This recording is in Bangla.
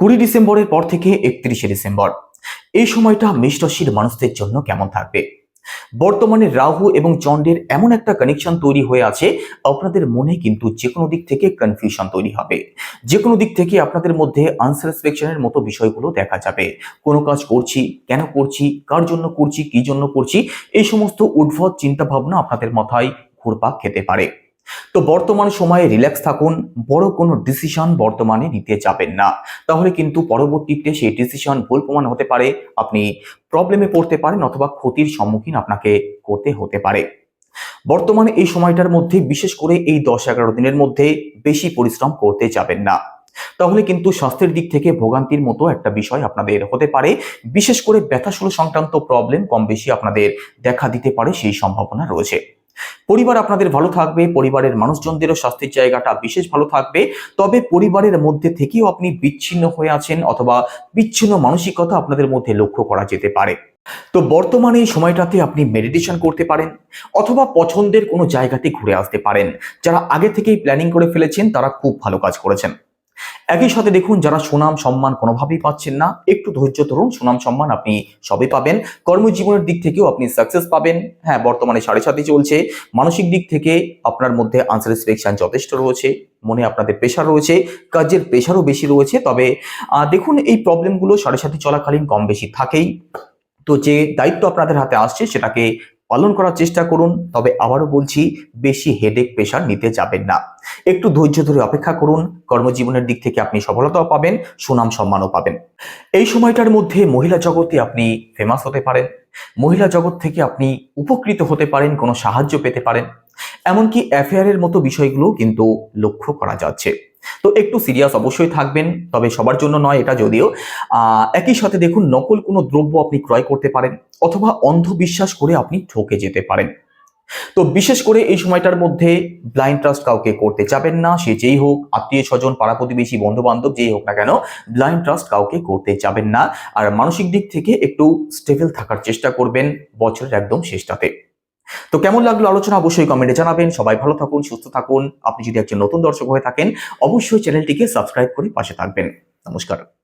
কুড়ি ডিসেম্বরের পর থেকে একত্রিশে ডিসেম্বর। এই সময়টা মেষ রাশির মানুষদের জন্য কেমন থাকবে? বর্তমানে রাহু এবং চন্দ্রের এমন একটা কানেকশন তৈরি হয়ে আছে, আপনাদের মনে কিন্তু যে কোনো দিক থেকে কনফিউশন তৈরি হবে। যে কোনো দিক থেকে আপনাদের মধ্যে আনস্যাটিসফ্যাকশনের মতো বিষয়গুলো দেখা যাবে। কোনো কাজ করছি, কেন করছি, কার জন্য করছি, কি জন্য করছি, এই সমস্ত উদ্ভট চিন্তা ভাবনা আপনাদের মাথায় ঘুরপাক খেতে পারে। তো বর্তমান সময়ে রিল্যাক্স থাকুন, বড় কোনো ডিসিশন বর্তমানে নিতে যাবেন না। তাহলে কিন্তু পরবর্তীতে সেই ডিসিশন ভুল প্রমাণ হতে পারে, আপনি প্রবলেমে পড়তে পারেন অথবা ক্ষতির সম্মুখীন আপনাকে করতে হতে পারে। বর্তমানে এই সময়টার মধ্যে বিশেষ করে এই দশ এগারো দিনের মধ্যে বেশি পরিশ্রম করতে যাবেন না। তাহলে কিন্তু স্বাস্থ্যের দিক থেকে ভোগান্তির মতো একটা বিষয় আপনাদের হতে পারে। বিশেষ করে ব্যথাশূল সংক্রান্ত প্রবলেম কম বেশি আপনাদের দেখা দিতে পারে, সেই সম্ভাবনা রয়েছে। পরিবার আপনাদের ভালো থাকবে, পরিবারের মানুষজনদেরও স্বাস্থ্যের জায়গাটা বিশেষ ভালো থাকবে। তবে পরিবারের মধ্যে থেকেও আপনি বিচ্ছিন্ন হয়ে আছেন অথবা বিচ্ছিন্ন মানসিকতা আপনাদের মধ্যে লক্ষ্য করা যেতে পারে। তো বর্তমানে এই সময়টাতে আপনি মেডিটেশন করতে পারেন অথবা পছন্দের কোনো জায়গাতে ঘুরে আসতে পারেন। যারা আগে থেকেই প্ল্যানিং করে ফেলেছেন তারা খুব ভালো কাজ করেছেন। একই সাথে দেখুন, যারা সুনাম, সম্মান কোনোভাবেই পাচ্ছেন না, একটু ধৈর্য ধরুন, সুনাম, সম্মান আপনি সবই পাবেন। কর্মজীবনের দিক থেকেও আপনি সাকসেস পাবেন। হ্যাঁ বর্তমানে সাড়ে সাথে চলছে। মানসিক দিক থেকে আপনার মধ্যে আনস্যাটিসফ্যাকশন যথেষ্ট রয়েছে। মনে আপনাদের প্রেশার রয়েছে। কাজের প্রেশারও বেশি রয়েছে। তবে দেখুন, এই প্রবলেমগুলো সাড়ে সাথে চলাকালীন কম বেশি থাকেই। তো যে দায়িত্ব আপনাদের হাতে আসছে, সেটাকে পালন করার চেষ্টা করুন, তবে আবারও বলছি, বেশি হেডেক প্রেশার নিতে যাবেন না। একটু ধৈর্য ধরে অপেক্ষা করুন, কর্মজীবনের দিক থেকে আপনি সফলতাও পাবেন, সুনাম সম্মানও পাবেন। এই সময়টার মধ্যে মহিলা জগতে আপনি ফেমাস হতে পারেন, মহিলা জগৎ থেকে আপনি উপকৃত হতে পারেন, কোনো সাহায্য পেতে পারেন। এমনকি অ্যাফেয়ারের মতো বিষয়গুলো কিন্তু লক্ষ্য করা যাচ্ছে। তো একটু সিরিয়াস অবশ্যই থাকবেন, তবে সবার জন্য নয় এটা যদিও। একই সাথে দেখুন, নকল কোনো দ্রব্য আপনি ক্রয় করতে পারেন অথবা অন্ধবিশ্বাস করে আপনি ঠকে যেতে পারেন। তো বিশেষ করে এই সময়টার মধ্যে ব্লাইন্ড ট্রাস্ট কাউকে করতে যাবেন না, সে যেই হোক, আত্মীয় স্বজন, পাড়া প্রতিবেশী বন্ধু বান্ধব যেই হোক না কেন ব্লাইন্ড ট্রাস্ট কাউকে করতে যাবেন না। আর মানসিক দিক থেকে একটু স্টেবল থাকার চেষ্টা করবেন বছরের একদম শেষটাতে। তো কেমন লাগল আলোচনা? অবশ্যই কমেন্টে জানাবেন। সবাই ভালো থাকুন, সুস্থ থাকুন। আপনি যদি একজন নতুন দর্শক হয়ে থাকেন, অবশ্যই চ্যানেলটিকে সাবস্ক্রাইব করে পাশে থাকবেন। নমস্কার।